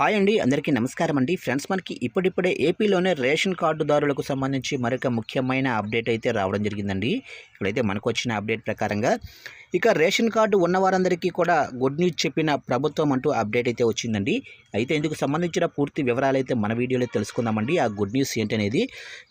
Hi అండి అందరికీ నమస్కారం అండి. ఫ్రెండ్స్ మనకి ఇప్పుడిప్పుడే ఏపీలోనే రేషన్ కార్డుదారులకు సంబంధించి మరొక ముఖ్యమైన అప్డేట్ అయితే రావడం జరిగిందండి. ఇప్పుడైతే మనకు వచ్చిన అప్డేట్ ప్రకారంగా ఇక రేషన్ కార్డు ఉన్న వారందరికీ కూడా గుడ్ న్యూస్ చెప్పిన ప్రభుత్వం అంటూ అప్డేట్ అయితే వచ్చిందండి. అయితే ఇందుకు సంబంధించిన పూర్తి వివరాలు అయితే మన వీడియోలో తెలుసుకుందామండి. ఆ గుడ్ న్యూస్ ఏంటనేది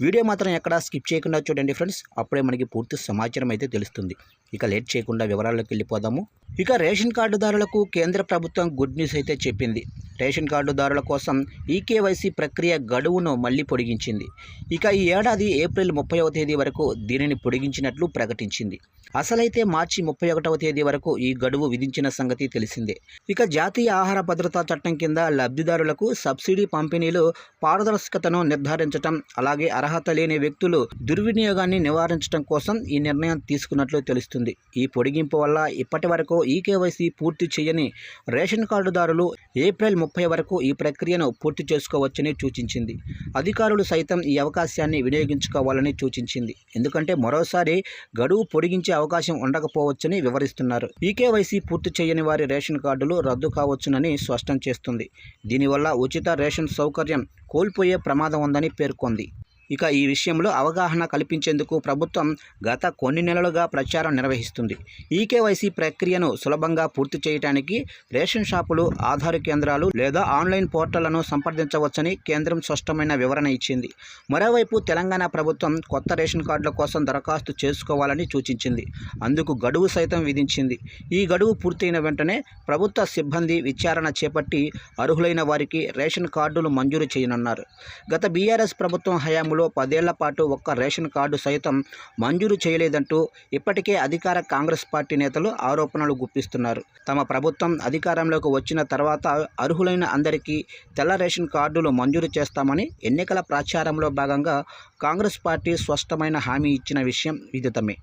వీడియో మాత్రం ఎక్కడ స్కిప్ చేయకుండా చూడండి ఫ్రెండ్స్. అప్పుడే మనకి పూర్తి సమాచారం అయితే తెలుస్తుంది. ఇక లేట్ చేయకుండా వివరాల్లోకి వెళ్ళిపోదాము. ఇక రేషన్ కార్డుదారులకు కేంద్ర ప్రభుత్వం గుడ్ న్యూస్ అయితే చెప్పింది. రేషన్ కార్డుదారుల కోసం ఈకేవైసీ ప్రక్రియ గడువును మళ్ళీ పొడిగించింది. ఇక ఈ ఏడాది ఏప్రిల్ ముప్పైవ తేదీ వరకు దీనిని పొడిగించినట్లు ప్రకటించింది. అసలైతే మార్చి ముప్పై ఒకటవ తేదీ వరకు ఈ గడువు విధించిన సంగతి తెలిసిందే. ఇక జాతీయ ఆహార భద్రతా చట్టం కింద లబ్ధిదారులకు సబ్సిడీ పంపిణీలు పారదర్శకతను నిర్ధారించడం అలాగే అర్హత లేని వ్యక్తులు దుర్వినియోగాన్ని నివారించడం కోసం ఈ నిర్ణయం తీసుకున్నట్లు తెలుస్తుంది. ఈ పొడిగింపు వల్ల ఇప్పటి వరకు ఈకేవైసీ పూర్తి చేయని రేషన్ కార్డుదారులు ఏప్రిల్ ముప్పై వరకు ఈ ప్రక్రియను పూర్తి చేసుకోవచ్చని సూచించింది. అధికారులు సైతం ఈ అవకాశాన్ని వినియోగించుకోవాలని సూచించింది. ఎందుకంటే మరోసారి గడువు పొడిగించే అవకాశం ఉండకపోవచ్చని వివరిస్తున్నారు. ఈకేవైసీ పూర్తి చేయని వారి రేషన్ కార్డులు రద్దు కావచ్చునని స్పష్టం చేస్తుంది. దీనివల్ల ఉచిత రేషన్ సౌకర్యం కోల్పోయే ప్రమాదం ఉందని పేర్కొంది. ఇక ఈ విషయంలో అవగాహన కల్పించేందుకు ప్రభుత్వం గత కొన్ని నెలలుగా ప్రచారం నిర్వహిస్తుంది. ఈకేవైసీ ప్రక్రియను సులభంగా పూర్తి చేయడానికి రేషన్ షాపులు ఆధార్ కేంద్రాలు లేదా ఆన్లైన్ పోర్టళ్ళను సంప్రదించవచ్చని కేంద్రం స్పష్టమైన వివరణ ఇచ్చింది. మరోవైపు తెలంగాణ ప్రభుత్వం కొత్త రేషన్ కార్డుల కోసం దరఖాస్తు చేసుకోవాలని సూచించింది. అందుకు గడువు సైతం విధించింది. ఈ గడువు పూర్తయిన వెంటనే ప్రభుత్వ సిబ్బంది విచారణ చేపట్టి అర్హులైన వారికి రేషన్ కార్డులు మంజూరు చేయనున్నారు. గత బీఆర్ఎస్ ప్రభుత్వం హయాంలో పదేళ్ళ పాటు ఒక్క రేషన్ కార్డు సైతం మంజూరు చేయలేదంటూ ఇప్పటికే అధికార కాంగ్రెస్ పార్టీ నేతలు ఆరోపణలు గుప్పిస్తున్నారు. తమ ప్రభుత్వం అధికారంలోకి వచ్చిన తర్వాత అర్హులైన అందరికీ తెల్ల రేషన్ కార్డులు మంజూరు చేస్తామని ఎన్నికల ప్రచారంలో భాగంగా కాంగ్రెస్ పార్టీ స్పష్టమైన హామీ ఇచ్చిన విషయం విదితమే